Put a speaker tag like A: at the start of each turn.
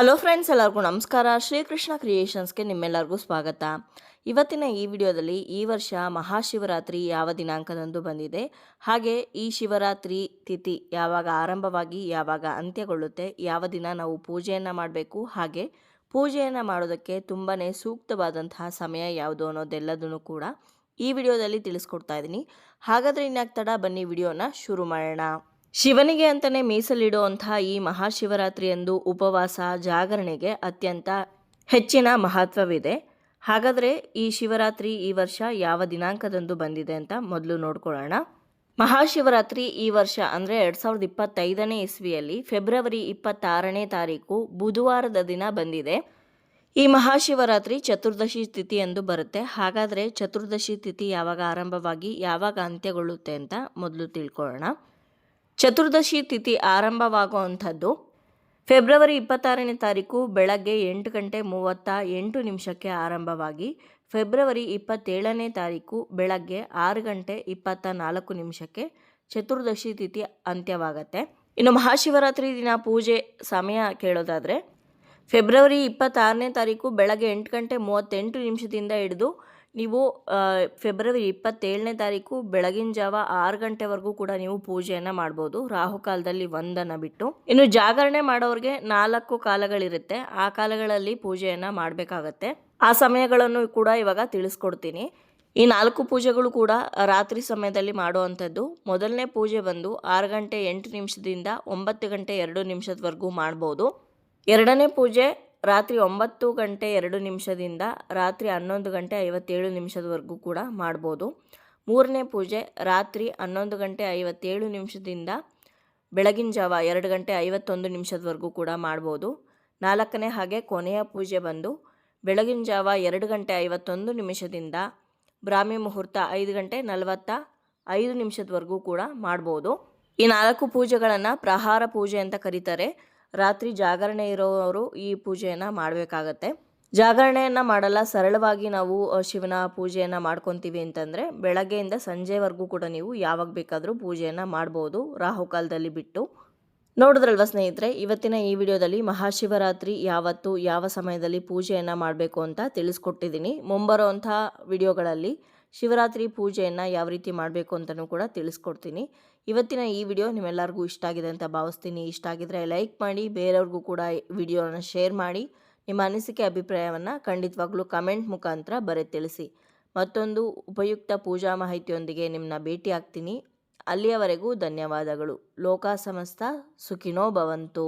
A: Hello friends, ಎಲ್ಲರಿಗೂ ನಮಸ್ಕಾರ. ಶ್ರೀಕೃಷ್ಣ ಕ್ರಿಯೇಷನ್ಸ್ಗೆ ನಿಮ್ಮೆಲ್ಲರಿಗೂ ಸ್ವಾಗತ. ಇವತ್ತಿನ ಈ ವಿಡಿಯೋದಲ್ಲಿ ಈ ವರ್ಷ ಮಹಾಶಿವರಾತ್ರಿ ಯಾವ ದಿನಾಂಕದಂದು ಬಂದಿದೆ, ಹಾಗೆ ಈ ಶಿವರಾತ್ರಿ ತಿಥಿ ಯಾವಾಗ ಆರಂಭವಾಗಿ, ಯಾವಾಗ ಅಂತ್ಯಗೊಳ್ಳುತ್ತೆ, ಯಾವ ದಿನ ನಾವು ಪೂಜೆಯನ್ನು ಮಾಡಬೇಕು, ಹಾಗೆ ಪೂಜೆಯನ್ನು ಮಾಡೋದಕ್ಕೆ ತುಂಬಾ ಸೂಕ್ತವಾದಂತಹ ಸಮಯ ಯಾವುದು ಅನ್ನೋದೆಲ್ಲದನ್ನು ಕೂಡ ಈ ವಿಡಿಯೋದಲ್ಲಿ ತಿಳಿಸ್ಕೊಡ್ತಾ ಇದ್ದೀನಿ. ಹಾಗಾದರೆ ಇನ್ನಾಗ್ತಡ ತಡ, ಬನ್ನಿ ವಿಡಿಯೋನ ಶುರು ಮಾಡೋಣ. ಶಿವನಿಗೆ ಅಂತಲೇ ಮೀಸಲಿಡುವಂತಹ ಈ ಮಹಾಶಿವರಾತ್ರಿಯಂದು ಉಪವಾಸ, ಜಾಗರಣೆಗೆ ಅತ್ಯಂತ ಹೆಚ್ಚಿನ ಮಹತ್ವವಿದೆ. ಹಾಗಾದರೆ ಈ ಶಿವರಾತ್ರಿ ಈ ವರ್ಷ ಯಾವ ದಿನಾಂಕದಂದು ಬಂದಿದೆ ಅಂತ ಮೊದಲು ನೋಡ್ಕೊಳ್ಳೋಣ. ಮಹಾಶಿವರಾತ್ರಿ ಈ ವರ್ಷ ಅಂದರೆ ಎರಡು ಸಾವಿರದ ಇಪ್ಪತ್ತೈದನೇ ಇಸ್ವಿಯಲ್ಲಿ ಫೆಬ್ರವರಿ ಇಪ್ಪತ್ತಾರನೇ ತಾರೀಕು ಬುಧವಾರದ ದಿನ ಬಂದಿದೆ. ಈ ಮಹಾಶಿವರಾತ್ರಿ ಚತುರ್ದಶಿ ಎಂದು ಬರುತ್ತೆ. ಹಾಗಾದರೆ ಚತುರ್ದಶಿ ತಿಥಿ ಯಾವಾಗ ಆರಂಭವಾಗಿ ಯಾವಾಗ ಅಂತ್ಯಗೊಳ್ಳುತ್ತೆ ಅಂತ ಮೊದಲು ತಿಳ್ಕೊಳ್ಳೋಣ. ಚತುರ್ದಶಿ ತಿಥಿ ಆರಂಭವಾಗುವಂಥದ್ದು. ಫೆಬ್ರವರಿ ಇಪ್ಪತ್ತಾರನೇ ತಾರೀಕು ಬೆಳಗ್ಗೆ ಎಂಟು ಗಂಟೆ ಮೂವತ್ತ ಎಂಟು ನಿಮಿಷಕ್ಕೆ ಆರಂಭವಾಗಿ ಫೆಬ್ರವರಿ ಇಪ್ಪತ್ತೇಳನೇ ತಾರೀಕು ಬೆಳಗ್ಗೆ ಆರು ಗಂಟೆ ಇಪ್ಪತ್ತ ನಾಲ್ಕು ನಿಮಿಷಕ್ಕೆ ಚತುರ್ದಶಿ ತಿಥಿ ಅಂತ್ಯವಾಗತ್ತೆ. ಇನ್ನು ಮಹಾಶಿವರಾತ್ರಿ ದಿನ ಪೂಜೆ ಸಮಯ ಕೇಳೋದಾದರೆ, ಫೆಬ್ರವರಿ ಇಪ್ಪತ್ತಾರನೇ ತಾರೀಕು ಬೆಳಗ್ಗೆ ಎಂಟು ಗಂಟೆ ಮೂವತ್ತೆಂಟು ನಿಮಿಷದಿಂದ ಹಿಡಿದು ನೀವು ಫೆಬ್ರವರಿ ಇಪ್ಪತ್ತೇಳನೇ ತಾರೀಕು ಬೆಳಗಿನ ಜಾವ ಆರು ಗಂಟೆವರೆಗೂ ಕೂಡ ನೀವು ಪೂಜೆಯನ್ನು ಮಾಡ್ಬೋದು. ರಾಹುಕಾಲದಲ್ಲಿ ಒಂದನ್ನು ಬಿಟ್ಟು. ಇನ್ನು ಜಾಗರಣೆ ಮಾಡೋರಿಗೆ ನಾಲ್ಕು ಕಾಲಗಳಿರುತ್ತೆ. ಆ ಕಾಲಗಳಲ್ಲಿ ಪೂಜೆಯನ್ನು ಮಾಡಬೇಕಾಗತ್ತೆ. ಆ ಸಮಯಗಳನ್ನು ಕೂಡ ಇವಾಗ ತಿಳಿಸ್ಕೊಡ್ತೀನಿ. ಈ ನಾಲ್ಕು ಪೂಜೆಗಳು ಕೂಡ ರಾತ್ರಿ ಸಮಯದಲ್ಲಿ ಮಾಡುವಂಥದ್ದು. ಮೊದಲನೇ ಪೂಜೆ ಬಂದು ಆರು ಗಂಟೆ ಎಂಟು ನಿಮಿಷದಿಂದ ಒಂಬತ್ತು ಗಂಟೆ ಎರಡು ನಿಮಿಷದವರೆಗೂ ಮಾಡ್ಬೋದು. ಎರಡನೇ ಪೂಜೆ ರಾತ್ರಿ ಒಂಬತ್ತು ಗಂಟೆ ಎರಡು ನಿಮಿಷದಿಂದ ರಾತ್ರಿ ಹನ್ನೊಂದು ಗಂಟೆ ಐವತ್ತೇಳು ನಿಮಿಷದವರೆಗೂ ಕೂಡ ಮಾಡ್ಬೋದು. ಮೂರನೇ ಪೂಜೆ ರಾತ್ರಿ ಹನ್ನೊಂದು ಗಂಟೆ ಐವತ್ತೇಳು ನಿಮಿಷದಿಂದ ಬೆಳಗಿನ ಜಾವ ಎರಡು ಗಂಟೆ ಐವತ್ತೊಂದು ನಿಮಿಷದವರೆಗೂ ಕೂಡ ಮಾಡ್ಬೋದು. ನಾಲ್ಕನೇ ಹಾಗೆ ಕೊನೆಯ ಪೂಜೆ ಬಂದು ಬೆಳಗಿನ ಜಾವ ಎರಡು ಗಂಟೆ ಐವತ್ತೊಂದು ನಿಮಿಷದಿಂದ ಬ್ರಾಹ್ಮಿ ಮುಹೂರ್ತ ಐದು ಗಂಟೆ ನಲವತ್ತ ಐದು ನಿಮಿಷದವರೆಗೂ ಕೂಡ ಮಾಡ್ಬೋದು. ಈ ನಾಲ್ಕು ಪೂಜೆಗಳನ್ನು ಪ್ರಹಾರ ಪೂಜೆ ಅಂತ ಕರೀತಾರೆ. ರಾತ್ರಿ ಜಾಗರಣೆ ಇರೋರು ಈ ಪೂಜೆಯನ್ನು ಮಾಡಬೇಕಾಗತ್ತೆ. ಜಾಗರಣೆಯನ್ನು ಮಾಡಲ್ಲ, ಸರಳವಾಗಿ ನಾವು ಶಿವನ ಪೂಜೆಯನ್ನು ಮಾಡ್ಕೊತೀವಿ ಅಂತಂದರೆ ಬೆಳಗ್ಗೆಯಿಂದ ಸಂಜೆವರೆಗೂ ಕೂಡ ನೀವು ಯಾವಾಗ ಬೇಕಾದರೂ ಪೂಜೆಯನ್ನು ಮಾಡ್ಬೋದು ರಾಹುಕಾಲದಲ್ಲಿ ಬಿಟ್ಟು. ನೋಡಿದ್ರಲ್ವ ಸ್ನೇಹಿತರೆ, ಇವತ್ತಿನ ಈ ವಿಡಿಯೋದಲ್ಲಿ ಮಹಾಶಿವರಾತ್ರಿ ಯಾವತ್ತು, ಯಾವ ಸಮಯದಲ್ಲಿ ಪೂಜೆಯನ್ನು ಮಾಡಬೇಕು ಅಂತ ತಿಳಿಸ್ಕೊಟ್ಟಿದ್ದೀನಿ. ಮುಂಬರುವಂಥ ವಿಡಿಯೋಗಳಲ್ಲಿ ಶಿವರಾತ್ರಿ ಪೂಜೆಯನ್ನು ಯಾವ ರೀತಿ ಮಾಡಬೇಕು ಅಂತಲೂ ಕೂಡ ತಿಳಿಸ್ಕೊಡ್ತೀನಿ. ಇವತ್ತಿನ ಈ ವಿಡಿಯೋ ನಿಮ್ಮೆಲ್ಲರಿಗೂ ಇಷ್ಟ ಆಗಿದೆ ಅಂತ ಭಾವಿಸ್ತೀನಿ. ಇಷ್ಟ ಆಗಿದ್ರೆ ಲೈಕ್ ಮಾಡಿ, ಬೇರೆಯವ್ರಿಗೂ ಕೂಡ ವಿಡಿಯೋನ ಶೇರ್ ಮಾಡಿ. ನಿಮ್ಮ ಅನಿಸಿಕೆ, ಅಭಿಪ್ರಾಯವನ್ನು ಖಂಡಿತವಾಗ್ಲೂ ಕಮೆಂಟ್ ಮುಖಾಂತರ ಬರೆ ತಿಳಿಸಿ. ಮತ್ತೊಂದು ಉಪಯುಕ್ತ ಪೂಜಾ ಮಾಹಿತಿಯೊಂದಿಗೆ ನಿಮ್ಮನ್ನ ಭೇಟಿ ಆಗ್ತೀನಿ. ಅಲ್ಲಿಯವರೆಗೂ ಧನ್ಯವಾದಗಳು. ಲೋಕ ಸಮಸ್ತ ಸುಖಿನೋ ಭವಂತು.